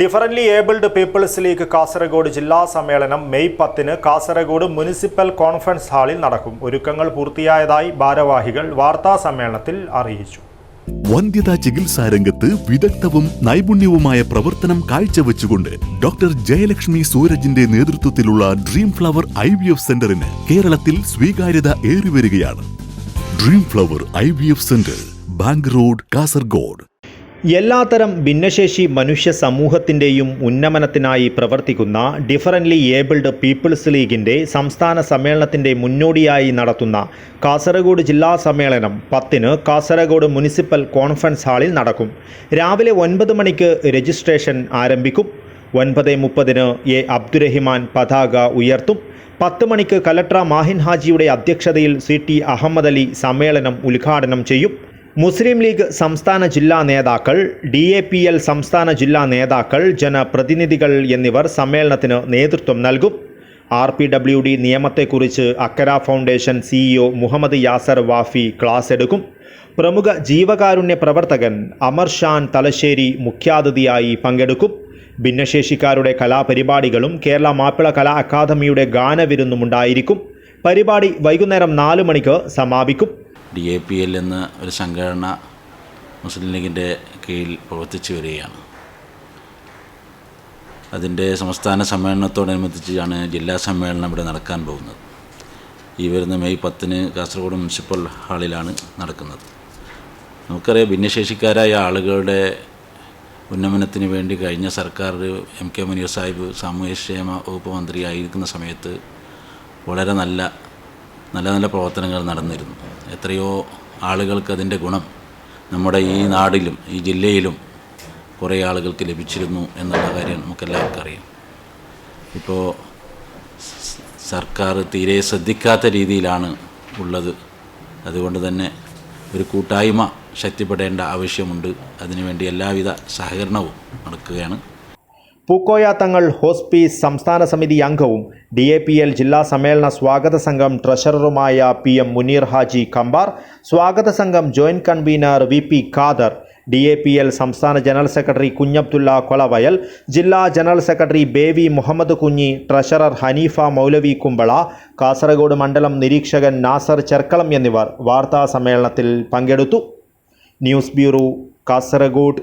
Differently abled peoples league Kasaragod ജില്ലാ സമ്മേളനം May പത്തിന് കാസർഗോഡ് മുനിസിപ്പൽ കോൺഫറൻസ് ഹാളിൽ നടക്കും. ഒരുക്കങ്ങൾ പൂർത്തിയായതായി ഭാരവാഹികൾ വാർത്താ സമ്മേളനത്തിൽ അറിയിച്ചു. വന്ധ്യതാ ചികിത്സാ രംഗത്ത് വിദഗ്ധവും നൈപുണ്യവുമായ പ്രവർത്തനം കാഴ്ചവെച്ചുകൊണ്ട് ഡോക്ടർ ജയലക്ഷ്മി സൂരജിന്റെ നേതൃത്വത്തിലുള്ള dream flower I V F സെന്ററിന് കേരളത്തിൽ സ്വീകാര്യത ഏറിവരികയാണ്. Dream flower I V F centre bank road Kasaragod. എല്ലാത്തരം ഭിന്നശേഷി മനുഷ്യ സമൂഹത്തിന്റെയും ഉന്നമനത്തിനായി പ്രവർത്തിക്കുന്ന ഡിഫറന്റ്ലി ഏബിൾഡ് പീപ്പിൾസ് ലീഗിന്റെ സംസ്ഥാന സമ്മേളനത്തിന്റെ മുന്നോടിയായി നടത്തുന്ന കാസർഗോഡ് ജില്ലാ സമ്മേളനം പത്തിന് കാസർഗോഡ് മുനിസിപ്പൽ കോൺഫറൻസ് ഹാളിൽ നടക്കും. രാവിലെ ഒൻപത് മണിക്ക് രജിസ്ട്രേഷൻ ആരംഭിക്കും. ഒൻപത് മുപ്പതിന് എ അബ്ദുറഹിമാൻ പതാക ഉയർത്തും. പത്ത് മണിക്ക് കലക്ടർ മാഹിൻ ഹാജിയുടെ അധ്യക്ഷതയിൽ സി ടി അഹമ്മദ് അലി സമ്മേളനം ഉദ്ഘാടനം ചെയ്യും. മുസ്ലിം ലീഗ് സംസ്ഥാന ജില്ലാ നേതാക്കൾ ഡി എ പി എൽ സംസ്ഥാന ജില്ലാ നേതാക്കൾ ജനപ്രതിനിധികൾ എന്നിവർ സമ്മേളനത്തിന് നേതൃത്വം നൽകും. R P W D നിയമത്തെക്കുറിച്ച് Akkara foundation CEO Muhammad Yasar Wafi class എടുക്കും. പ്രമുഖ ജീവകാരുണ്യ പ്രവർത്തകൻ അമർ ഷാൻ തലശ്ശേരി മുഖ്യാതിഥിയായി പങ്കെടുക്കും. ഭിന്നശേഷിക്കാരുടെ കലാപരിപാടികളും കേരള മാപ്പിള കലാ അക്കാദമിയുടെ ഗാനവിരുന്നും ഉണ്ടായിരിക്കും പരിപാടി വൈകുന്നേരം നാല് മണിക്ക് സമാപിക്കും. ഡി എ പി എൽ എന്ന ഒരു സംഘടന മുസ്ലിം ലീഗിന്റെ കീഴിൽ പ്രവർത്തിച്ചു വരികയാണ്. അതിന്റെ സംസ്ഥാന സമ്മേളനത്തോടനുബന്ധിച്ചാണ് ജില്ലാ സമ്മേളനം ഇവിടെ നടക്കാൻ പോകുന്നത്. ഈ വരുന്ന മെയ് പത്തിന് കാസർഗോഡ് മുനിസിപ്പൽ ഹാളിലാണ് നടക്കുന്നത്. നമുക്കറിയാം ഭിന്നശേഷിക്കാരായ ആളുകളുടെ ഉന്നമനത്തിന് വേണ്ടി കഴിഞ്ഞ സർക്കാർ എം കെ മുനീർ സാഹിബ് സാമൂഹ്യക്ഷേമ വകുപ്പ് മന്ത്രിയായിരിക്കുന്ന സമയത്ത് വളരെ നല്ല നല്ല നല്ല പ്രവർത്തനങ്ങൾ നടന്നിരുന്നു. എത്രയോ ആളുകൾക്ക് അതിന്റെ ഗുണം നമ്മുടെ ഈ നാടിലും ഈ ജില്ലയിലും കുറേ ആളുകൾക്ക് ലഭിച്ചിരുന്നു എന്നുള്ള കാര്യം നമുക്കെല്ലാവർക്കും അറിയാം. ഇപ്പോൾ സർക്കാർ തീരെ ശ്രദ്ധിക്കാത്ത രീതിയിലാണ് ഉള്ളത്. അതുകൊണ്ട് തന്നെ ഒരു കൂട്ടായ്മ ശക്തിപ്പെടേണ്ട ആവശ്യമുണ്ട്. അതിനുവേണ്ടി എല്ലാവിധ സഹകരണവും നടക്കുകയാണ്. പൂക്കോയ തങ്ങൾ ഹോസ്പീസ് സംസ്ഥാന സമിതി അംഗവും ഡി എ പി എൽ ജില്ലാ സമ്മേളന സ്വാഗത സംഘം ട്രഷററുമായ പി എം മുനീർ ഹാജി കമ്പാർ സ്വാഗത സംഘം joint convener V P Khader D A P L സംസ്ഥാന ജനറൽ സെക്രട്ടറി കുഞ്ഞബ്ദുള്ള കൊളവയൽ ജില്ലാ general secretary Bevi Muhammad Kunhi treasurer Hanifa Moulavi Kumbla Kasaragod മണ്ഡലം നിരീക്ഷകൻ നാസർ ചെർക്കളം എന്നിവർ വാർത്താ സമ്മേളനത്തിൽ പങ്കെടുത്തു. News bureau Kasaragod.